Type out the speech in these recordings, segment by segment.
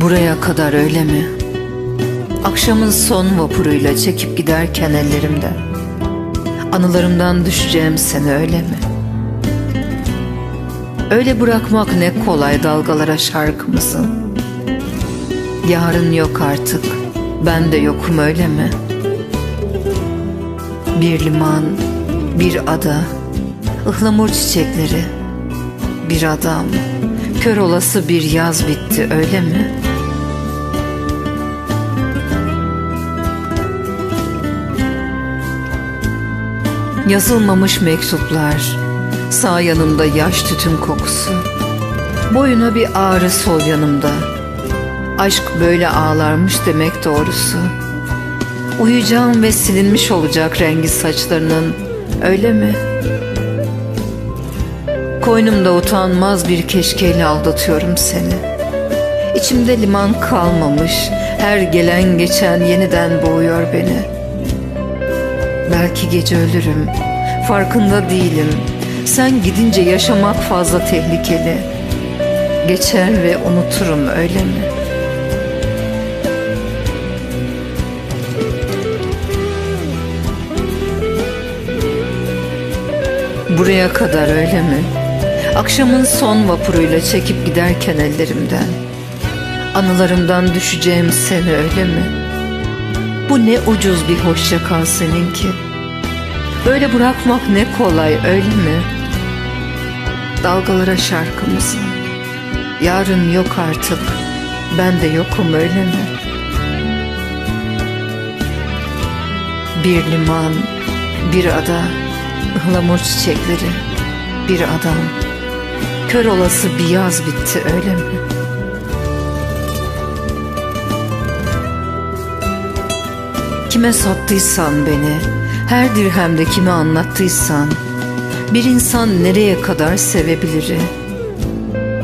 Buraya kadar öyle mi? Akşamın son vapuruyla çekip giderken ellerimden. Anılarımdan düşeceğim seni öyle mi? Öyle bırakmak ne kolay dalgalara şarkımızın. Yarın yok artık, ben de yokum öyle mi? Bir liman, bir ada, ıhlamur çiçekleri, bir adam, kör olası bir yaz bitti öyle mi? Yazılmamış mektuplar, sağ yanımda yaş tütün kokusu, boyuna bir ağrı sol yanımda. Aşk böyle ağlarmış demek doğrusu. Uyuyacağım ve silinmiş olacak rengi saçlarının, öyle mi? Koynumda utanmaz bir keşkeyle aldatıyorum seni. İçimde liman kalmamış, her gelen geçen yeniden boğuyor beni. Belki gece ölürüm, farkında değilim. Sen gidince yaşamak fazla tehlikeli. Geçer ve unuturum öyle mi? Buraya kadar öyle mi? Akşamın son vapuruyla çekip giderken ellerimden. Anılarımdan düşeceğim seni öyle mi? Bu ne ucuz bir hoşça kal seninki. Böyle bırakmak ne kolay öyle mi? Dalgalara şarkımızı. Yarın yok artık. Ben de yokum öyle mi? Bir liman, bir ada, ıhlamur çiçekleri, bir adam. Kör olası bir yaz bitti öyle mi? Kime sattıysan beni, her dirhemde kime anlattıysan, bir insan nereye kadar sevebilir?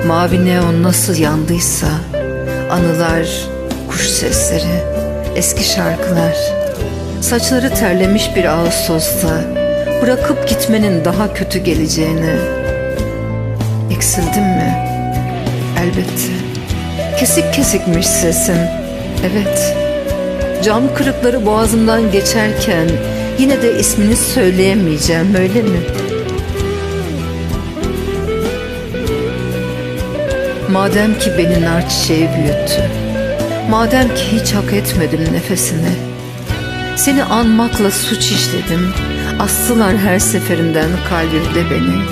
Mavi neon nasıl yandıysa, anılar, kuş sesleri, eski şarkılar, saçları terlemiş bir Ağustos'ta, bırakıp gitmenin daha kötü geleceğini. Eksildim mi? Elbette. Kesik kesikmiş sesim. Evet. Cam kırıkları boğazımdan geçerken yine de ismini söyleyemeyeceğim öyle mi? Madem ki beni nar çiçeği büyüttü. Madem ki hiç hak etmedim nefesini. Seni anmakla suç işledim. Astılar her seferinden kalbimde beni.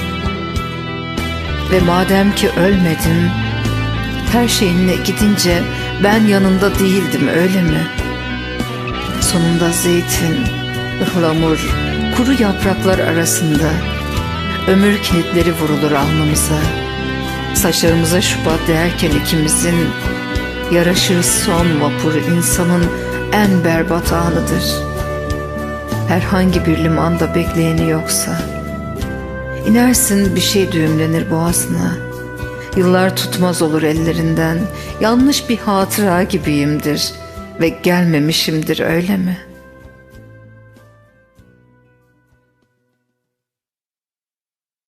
Ve madem ki ölmedim, her şeyinle gidince ben yanında değildim öyle mi? Sonunda zeytin, ıhlamur, kuru yapraklar arasında ömür kilitleri vurulur alnımıza. Saçlarımıza şubat değerken ikimizin yaraşır son vapur insanın en berbat anıdır. Herhangi bir limanda bekleyeni yoksa. İnersin bir şey düğümlenir boğazına. Yıllar tutmaz olur ellerinden. Yanlış bir hatıra gibiyimdir ve gelmemişimdir öyle mi?''